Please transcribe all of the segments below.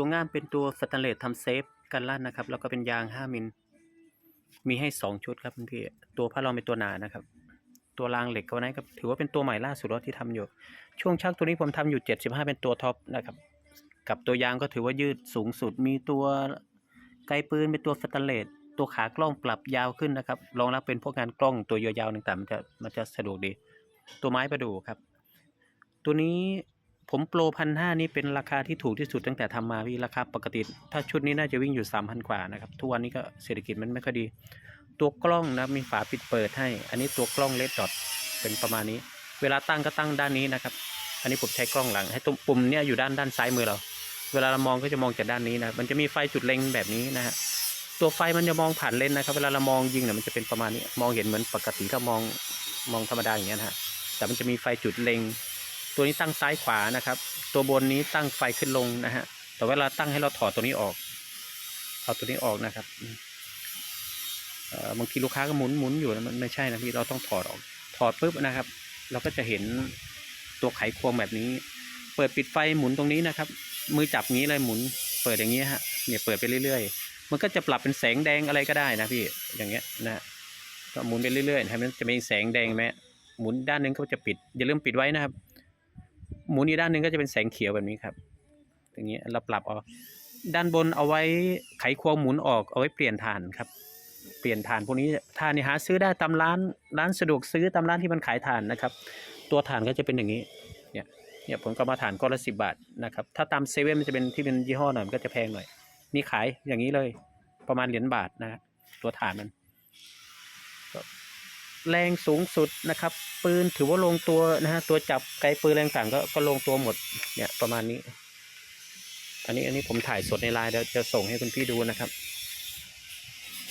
ตัวง่ามเป็นตัวสแตนเลสทำเซฟกันลั่นนะครับ แล้วก็เป็นยาง 5 มิล มีให้ 2 ชุดครับพี่ ตัวพระรองเป็นตัวหนานะครับ ตัวรางเหล็กเขาไว้ครับ ถือว่าเป็นตัวใหม่ล่าสุดที่ทำอยู่ ช่วงชักตัวนี้ผมทำอยู่ 75 เป็นตัวท็อปนะครับ กับตัวยางก็ถือว่ายืดสูงสุด มีตัวไกลปืนเป็นตัวสแตนเลส ตัวขากล้องปรับยาวขึ้นนะครับ รองรับเป็นพวกงานกล้องตัวยาวๆต่างๆมันจะมันจะสะดวกดี ตัวไม้ประดู่ครับ ตัวนี้ ผมโปรพันห้านี่เป็นราคาที่ถูกที่สุดตั้งแต่ทำมาพี่ราคาปกติ ถ้าชุดนี้น่าจะวิ่งอยู่สามพันกว่านะครับทุกวันนี้ก็เศรษฐกิจมันไม่ค่อยดี ตัวกล้องนะมีฝาปิดเปิดให้ อันนี้ตัวกล้องเลดดอทเป็นประมาณนี้ เวลาตั้งก็ตั้งด้านนี้นะครับ อันนี้ผมใช้กล้องหลัง ให้ตรงปุ่มเนี่ยอยู่ด้านด้านซ้ายมือเรา เวลาเรามองก็จะมองจากด้านนี้นะมันจะมีไฟจุดเล็งแบบนี้นะฮะตัวไฟมันจะมองผ่านเลนนะครับ เวลาเรามองยิงเนี่ยมันจะเป็นประมาณนี้ มองเห็นเหมือนปกติถ้ามองมองธรรมดาอย่างเงี้ยนะฮะแต่มันจะมีไฟจุดเล็ง ตัวนี้ตั้งซ้ายขวานะครับ ตัวบนนี้ตั้งไฟขึ้นลงนะฮะแต่เวลาตั้งให้เราถอดตัวนี้ออกเอาตัวนี้ออกนะครับบางทีลูกค้าก็หมุนหมุนอยู่นะมันไม่ใช่นะพี่เราต้องถอดออก ถอดปุ๊บนะครับ เราก็จะเห็นตัวไขควงแบบนี้ เปิดปิดไฟหมุนตรงนี้นะครับ มือจับงี้เลยหมุน เปิดอย่างนี้ฮะเนี่ยเปิดไปเรื่อยๆ มันก็จะปรับเป็นแสงแดงอะไรก็ได้นะพี่อย่างเงี้ยนะก็หมุนไปเรื่อยๆนะครับมันจะมีแสงแดงไหมหมุนด้านนึงก็จะปิดอย่าลืมปิดไว้นะครับ หมุนอีกด้านหนึ่งก็จะเป็นแสงเขียวแบบนี้ครับอย่างเงี้เราปรับเอาด้านบนเอาไว้ไขควงหมุนออกเอาไว้เปลี่ยนฐานครับ เปลี่ยนฐานพวกนี้ฐานนี่หาซื้อได้ตามร้านร้านสะดวกซื้อตามร้านที่มันขายฐานนะครับ ตัวฐานก็จะเป็นอย่างนี้เนี่ยเนี่ยผมก็มาฐานก้อนละสิบาทนะครับถ้าตามเซเว่นมันจะเป็นที่เป็นยี่ห้อหน่อยมันก็จะแพงหน่อยนี่ขายอย่างนี้เลยประมาณเหรียญบาทนะตัวฐานมัน แรงสูงสุดนะครับ ปืนถือว่าลงตัวนะฮะตัวจับไกลปืนแรงต่างก็ก็ลงตัวหมดเนี่ยประมาณนี้ อันนี้อันนี้ผมถ่ายสดในไลน์เดี๋ยวจะส่งให้คุณพี่ดูนะครับ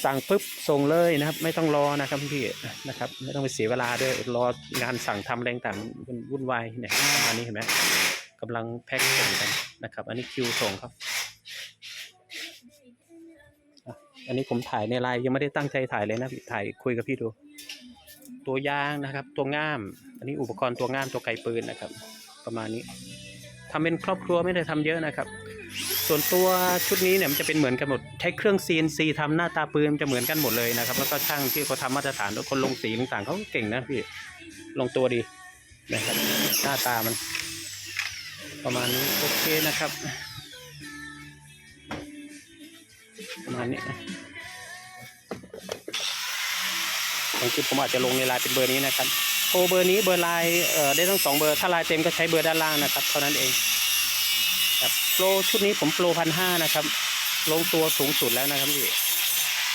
สั่งปุ๊บส่งเลยนะครับ ไม่ต้องรอนะครับพี่นะครับ ไม่ต้องไปเสียเวลาด้วยรองานสั่งทำแรงต่างมันวุ่นวายเนี่ยอันนี้เห็นไหมกำลังแพ็คส่งกันนะครับ อันนี้คิวส่งครับอันนี้ผมถ่ายในไลน์ยังไม่ได้ตั้งใจถ่ายเลยนะถ่ายคุยกับพี่ดู ตัวยางนะครับ ตัวง่าม อันนี้อุปกรณ์ตัวง่ามตัวไกปืนนะครับ ประมาณนี้ทำเป็นครอบครัวไม่ได้ทำเยอะนะครับ ส่วนตัวชุดนี้เนี่ยมันจะเป็นเหมือนกันหมดใช้เครื่อง CNC ทำหน้าตาปืนมันจะเหมือนกันหมดเลยนะครับ แล้วก็ช่างที่เขาทำมาตรฐานแล้วคนลงสีต่างๆเขาเก่งนะพี่ลงตัวดีนะครับหน้าตามัน ประมาณนี้โอเคนะครับ ประมาณนี้ บางทีผมอาจจะลงในไลน์เป็นเบอร์นี้นะครับโทรเบอร์นี้เบอร์ไลน์เอ่อได้ทั้งสองเบอร์ถ้าไลน์เต็มก็ใช้เบอร์ด้านล่างนะครับเท่านั้นเองครับโปรชุดนี้ผมโปรพันห้านะครับ ลงตัวสูงสุดแล้วนะครับพี่